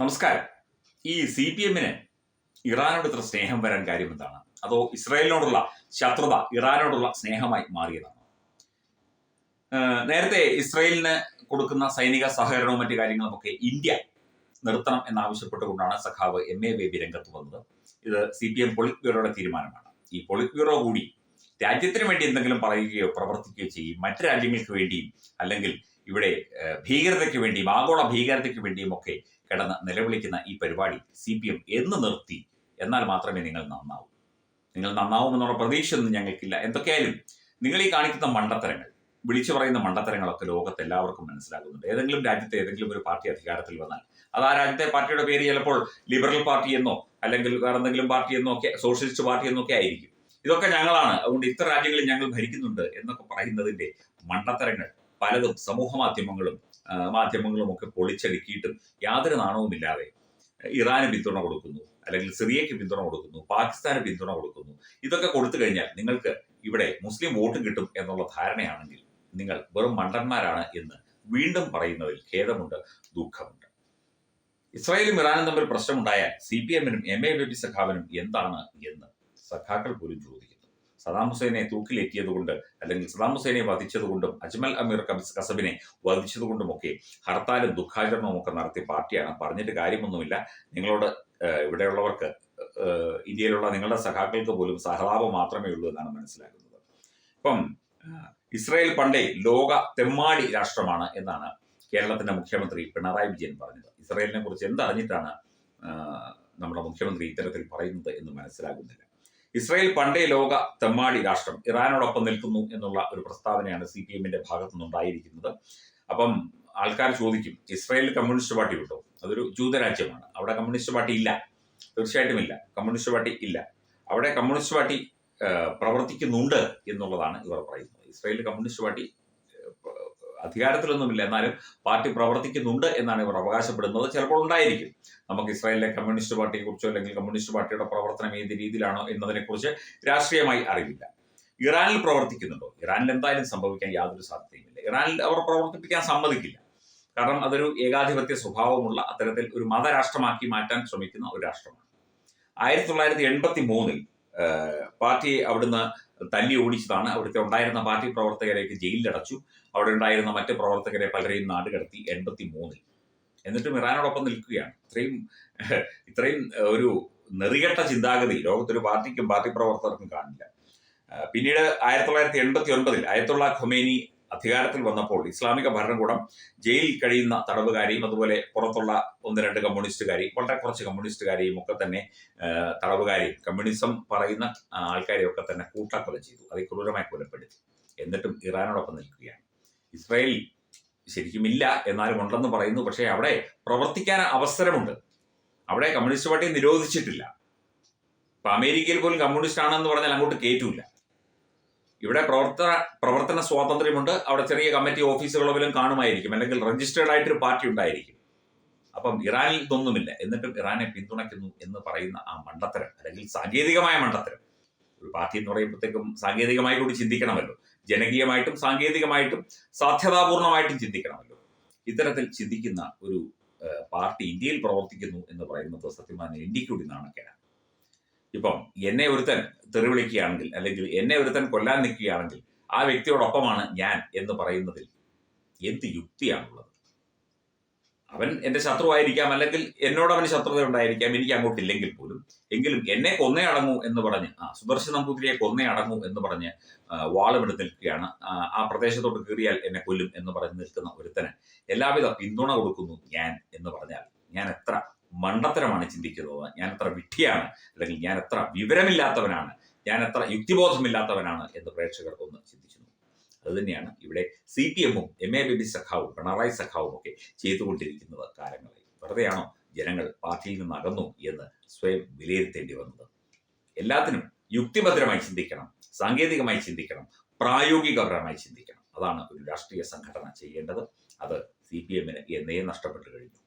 നമസ്കാരം. ഈ C P എമ്മിന് ഇറാനോട് ഇത്ര സ്നേഹം വരാൻ കാര്യം എന്താണ്? അതോ ഇസ്രായേലിനോടുള്ള ശത്രുത ഇറാനോടുള്ള സ്നേഹമായി മാറിയതാണ്? നേരത്തെ ഇസ്രായേലിന് കൊടുക്കുന്ന സൈനിക സഹകരണവും മറ്റു കാര്യങ്ങളും ഒക്കെ ഇന്ത്യ നിർത്തണം എന്നാവശ്യപ്പെട്ടുകൊണ്ടാണ് സഖാവ് എം എ ബേബി രംഗത്ത് വന്നത്. ഇത് സി പി എം പൊളിറ്റ് ബ്യൂറോയുടെ തീരുമാനമാണ്. ഈ പൊളിറ്റ് ബ്യൂറോ കൂടി രാജ്യത്തിന് വേണ്ടി എന്തെങ്കിലും പറയുകയോ പ്രവർത്തിക്കുകയോ ചെയ്യും. മറ്റു രാജ്യങ്ങൾക്ക് വേണ്ടിയും അല്ലെങ്കിൽ ഇവിടെ ഭീകരതയ്ക്ക് വേണ്ടിയും ആഗോള ഭീകരതയ്ക്ക് വേണ്ടിയും ഒക്കെ കിടന്ന് നിലവിളിക്കുന്ന ഈ പരിപാടി സി പി എം എന്ന് നിർത്തി എന്നാൽ മാത്രമേ നിങ്ങൾ നന്നാവൂ. നിങ്ങൾ നന്നാവുമെന്നുള്ള പ്രതീക്ഷയൊന്നും ഞങ്ങൾക്കില്ല. എന്തൊക്കെയായാലും നിങ്ങൾ ഈ കാണിക്കുന്ന മണ്ടത്തരങ്ങൾ വിളിച്ചു പറയുന്ന മണ്ടത്തരങ്ങളൊക്കെ ലോകത്ത് എല്ലാവർക്കും മനസ്സിലാകുന്നുണ്ട്. ഏതെങ്കിലും രാജ്യത്തെ ഏതെങ്കിലും ഒരു പാർട്ടി അധികാരത്തിൽ വന്നാൽ അത് ആ രാജ്യത്തെ പാർട്ടിയുടെ പേര് ചിലപ്പോൾ ലിബറൽ പാർട്ടി എന്നോ അല്ലെങ്കിൽ വേറെ എന്തെങ്കിലും പാർട്ടി എന്നോ ഒക്കെ സോഷ്യലിസ്റ്റ് പാർട്ടി എന്നൊക്കെ ആയിരിക്കും. ഇതൊക്കെ ഞങ്ങളാണ്. അതുകൊണ്ട് ഇത്ര രാജ്യങ്ങളിൽ ഞങ്ങൾ ഭരിക്കുന്നുണ്ട് എന്നൊക്കെ പറയുന്നതിന്റെ മണ്ടത്തരങ്ങൾ പലതും സമൂഹ മാധ്യമങ്ങളും മാധ്യമങ്ങളും ഒക്കെ പൊളിച്ചടുക്കിയിട്ടും യാതൊരു നാണവുമില്ലാതെ ഇറാന് പിന്തുണ കൊടുക്കുന്നു അല്ലെങ്കിൽ സിറിയയ്ക്ക് പിന്തുണ കൊടുക്കുന്നു പാകിസ്ഥാന് പിന്തുണ കൊടുക്കുന്നു. ഇതൊക്കെ കൊടുത്തു കഴിഞ്ഞാൽ നിങ്ങൾക്ക് ഇവിടെ മുസ്ലിം വോട്ട് കിട്ടും എന്നുള്ള ധാരണയാണെങ്കിൽ നിങ്ങൾ വെറും മണ്ടന്മാരാണ് എന്ന് വീണ്ടും പറയുന്നതിൽ ഖേദമുണ്ട് ദുഃഖമുണ്ട്. ഇസ്രായേലും ഇറാനും തമ്മിൽ പ്രശ്നമുണ്ടായാൽ സി പി എമ്മിനും എം എ ബി സഖാവിനും എന്താണ് എന്ന് സഖാക്കൾ പോലും ചോദിക്കുന്നു. സദാം ഹുസൈനെ തൂക്കിലേറ്റിയതുകൊണ്ട് അല്ലെങ്കിൽ സദാം ഹുസൈനെ വധിച്ചതുകൊണ്ടും അജ്മൽ അമീർ കസബിനെ വധിച്ചതുകൊണ്ടുമൊക്കെ ഹർത്താലും ദുഃഖാചരണവും ഒക്കെ നടത്തിയ പാർട്ടിയാണ്. പറഞ്ഞിട്ട് കാര്യമൊന്നുമില്ല. നിങ്ങളോട് ഇവിടെയുള്ളവർക്ക് ഇന്ത്യയിലുള്ള നിങ്ങളുടെ സഖാക്കൾക്ക് പോലും സഹതാപം മാത്രമേ ഉള്ളൂ എന്നാണ് മനസ്സിലാക്കുന്നത്. ഇപ്പം ഇസ്രായേൽ പണ്ടേ ലോക തെമ്മാടി രാഷ്ട്രമാണ് എന്നാണ് കേരളത്തിന്റെ മുഖ്യമന്ത്രി പിണറായി വിജയൻ പറഞ്ഞത്. ഇസ്രായേലിനെ കുറിച്ച് എന്തറിഞ്ഞിട്ടാണ് നമ്മുടെ മുഖ്യമന്ത്രി ഇത്തരത്തിൽ പറയുന്നത് എന്ന് മനസ്സിലാകുന്നില്ല. ഇസ്രായേൽ പണ്ടേ ലോക തെമ്മാടി രാഷ്ട്രം ഇറാനോടൊപ്പം നിൽക്കുന്നു എന്നുള്ള ഒരു പ്രസ്താവനയാണ് സി പി എമ്മിന്റെ ഭാഗത്തു നിന്നുണ്ടായിരിക്കുന്നത്. അപ്പം ആൾക്കാർ ചോദിക്കും ഇസ്രായേൽ കമ്മ്യൂണിസ്റ്റ് പാർട്ടി ഉണ്ടോ? അതൊരു ജൂതരാജ്യമാണ്. അവിടെ കമ്മ്യൂണിസ്റ്റ് പാർട്ടി ഇല്ല. തീർച്ചയായിട്ടും ഇല്ല. കമ്മ്യൂണിസ്റ്റ് പാർട്ടി ഇല്ല. അവിടെ കമ്മ്യൂണിസ്റ്റ് പാർട്ടി പ്രവർത്തിക്കുന്നുണ്ട് എന്നുള്ളതാണ് ഇവർ പറയുന്നത്. ഇസ്രായേൽ കമ്മ്യൂണിസ്റ്റ് പാർട്ടി അധികാരത്തിലൊന്നുമില്ല. എന്നാലും പാർട്ടി പ്രവർത്തിക്കുന്നുണ്ട് എന്നാണ് ഇവർ അവകാശപ്പെടുന്നത്. ചിലപ്പോൾ ഉണ്ടായിരിക്കും. നമുക്ക് ഇസ്രായേലിലെ കമ്മ്യൂണിസ്റ്റ് പാർട്ടിയെ കുറിച്ചോ അല്ലെങ്കിൽ കമ്മ്യൂണിസ്റ്റ് പാർട്ടിയുടെ പ്രവർത്തനം ഏത് രീതിയിലാണോ എന്നതിനെക്കുറിച്ച് രാഷ്ട്രീയമായി അറിയില്ല ഇറാനിൽ പ്രവർത്തിക്കുന്നുണ്ടോ? ഇറാനിൽ എന്തായാലും സംഭവിക്കാൻ യാതൊരു സാധ്യതയുമില്ല. ഇറാനിൽ അവർ പ്രവർത്തിപ്പിക്കാൻ സമ്മതിക്കില്ല. കാരണം അതൊരു ഏകാധിപത്യ സ്വഭാവമുള്ള അത്തരത്തിൽ ഒരു മതരാഷ്ട്രമാക്കി മാറ്റാൻ ശ്രമിക്കുന്ന ഒരു രാഷ്ട്രമാണ്. ആയിരത്തി തൊള്ളായിരത്തി എൺപത്തി മൂന്നിൽ പാർട്ടിയെ അവിടുന്ന് തല്ലി ഓടിച്ചതാണ്. അവിടുത്തെ ഉണ്ടായിരുന്ന പാർട്ടി പ്രവർത്തകരെയൊക്കെ ജയിലിലടച്ചു. അവിടെ ഉണ്ടായിരുന്ന മറ്റ് പ്രവർത്തകരെ പലരെയും നാടുകടത്തി എൺപത്തി മൂന്നിൽ എന്നിട്ടും ഇറാനോടൊപ്പം നിൽക്കുകയാണ്. ഇത്രയും ഇത്രയും ഒരു നെറികെട്ട ചിന്താഗതി ലോകത്തൊരു പാർട്ടിക്കും പാർട്ടി പ്രവർത്തകർക്കും കാണില്ല. പിന്നീട് ആയിരത്തി തൊള്ളായിരത്തി എൺപത്തി ഒൻപതിൽ അയത്തുള്ള ഖൊമേനി അധികാരത്തിൽ വന്നപ്പോൾ ഇസ്ലാമിക ഭരണകൂടം ജയിലിൽ കഴിയുന്ന തടവുകാരെയും അതുപോലെ പുറത്തുള്ള ഒന്ന് രണ്ട് കമ്മ്യൂണിസ്റ്റുകാരെയും വളരെ കുറച്ച് കമ്മ്യൂണിസ്റ്റുകാരെയും ഒക്കെ തന്നെ തടവുകാരെയും കമ്മ്യൂണിസം പറയുന്ന ആൾക്കാരെയൊക്കെ തന്നെ കൂട്ടക്കൊല ചെയ്തു. അതിക്രൂരമായി കൊലപ്പെടുത്തി. എന്നിട്ടും ഇറാനോടൊപ്പം നിൽക്കുകയാണ്. ഇസ്രായേൽ ശരിക്കും ഇല്ല എന്നാലും ഉണ്ടെന്ന് പറയുന്നു. പക്ഷേ അവിടെ പ്രവർത്തിക്കാൻ അവസരമുണ്ട്. അവിടെ കമ്മ്യൂണിസ്റ്റ് പാർട്ടി നിരോധിച്ചിട്ടില്ല. ഇപ്പൊ അമേരിക്കയിൽ പോലും കമ്മ്യൂണിസ്റ്റ് ആണെന്ന് പറഞ്ഞാൽ അങ്ങോട്ട് കയറ്റൂല ഇവിടെ പ്രവർത്തന പ്രവർത്തന സ്വാതന്ത്ര്യമുണ്ട്. അവിടെ ചെറിയ കമ്മിറ്റി ഓഫീസുകളോ വല്ലതും കാണുമായിരിക്കും. അല്ലെങ്കിൽ രജിസ്റ്റേർഡ് ആയിട്ടൊരു പാർട്ടി ഉണ്ടായിരിക്കും. അപ്പം ഇറാനിൽ ഇതൊന്നുമില്ല. എന്നിട്ടും ഇറാനെ പിന്തുണയ്ക്കുന്നു എന്ന് പറയുന്ന ആ മണ്ടത്തരം അല്ലെങ്കിൽ സാങ്കേതികമായ മണ്ടത്തരം. ഒരു പാർട്ടി എന്ന് പറയുമ്പോഴത്തേക്കും സാങ്കേതികമായി കൂടി ചിന്തിക്കണമല്ലോ. ജനകീയമായിട്ടും സാങ്കേതികമായിട്ടും സാധ്യതാപൂർണമായിട്ടും ചിന്തിക്കണമല്ലോ. ഇത്തരത്തിൽ ചിന്തിക്കുന്ന ഒരു പാർട്ടി ഇന്ത്യയിൽ പ്രവർത്തിക്കുന്നു എന്ന് പറയുന്നത് സത്യമാന കൂടി നാണക്കേടാണ്. ഇപ്പം എന്നെ ഒരുത്തൻ തെറിവിളിക്കുകയാണെങ്കിൽ അല്ലെങ്കിൽ എന്നെ ഒരുത്തൻ കൊല്ലാൻ നിൽക്കുകയാണെങ്കിൽ ആ വ്യക്തിയോടൊപ്പമാണ് ഞാൻ എന്ന് പറയുന്നതിൽ എന്ത് യുക്തിയാണുള്ളത്? അവൻ എന്റെ ശത്രുവായിരിക്കാം അല്ലെങ്കിൽ എന്നോട് അവന് ശത്രുത ഉണ്ടായിരിക്കാം എനിക്ക് അങ്ങോട്ടില്ലെങ്കിൽ പോലും. എങ്കിലും എന്നെ കൊന്നേ അടങ്ങൂ എന്ന് പറഞ്ഞ് ആ സുദർശൻ നമ്പൂതിരിയെ കൊന്നേ അടങ്ങൂ എന്ന് പറഞ്ഞ് ആ, വാളുമെടുത്ത് നിൽക്കുകയാണ്. ആ പ്രദേശത്തോട്ട് കീറിയാൽ എന്നെ കൊല്ലും എന്ന് പറഞ്ഞ് നിൽക്കുന്ന ഒരുത്തന് എല്ലാവിധ പിന്തുണ കൊടുക്കുന്നു ഞാൻ എന്ന് പറഞ്ഞാൽ ഞാൻ എത്ര മണ്ടത്തരമാണ് ചിന്തിക്കുന്നത് ഞാൻ എത്ര വിഡ്ഢിയാണ് അല്ലെങ്കിൽ ഞാൻ എത്ര വിവരമില്ലാത്തവനാണ് ഞാൻ എത്ര യുക്തിബോധമില്ലാത്തവനാണ് എന്ന് പ്രേക്ഷകർ ഒന്ന് അത് അതുതന്നെയാണ് ഇവിടെ സി പി എമ്മും എം എ ബി സഖാവും പിണറായി സഖാവും ഒക്കെ ചെയ്തുകൊണ്ടിരിക്കുന്നത് കാലങ്ങളിൽ വെറുതെയാണോ ജനങ്ങൾ പാർട്ടിയിൽ നിന്ന് അകന്നു എന്ന് സ്വയം വിലയിരുത്തേണ്ടി വന്നത്? എല്ലാത്തിനും യുക്തിഭദ്രമായി ചിന്തിക്കണം സാങ്കേതികമായി ചിന്തിക്കണം പ്രായോഗികപരമായി ചിന്തിക്കണം. അതാണ് ഒരു രാഷ്ട്രീയ സംഘടന ചെയ്യേണ്ടത്. അത് സി പി എമ്മിന് എന്നേ നഷ്ടപ്പെട്ടു കഴിഞ്ഞു.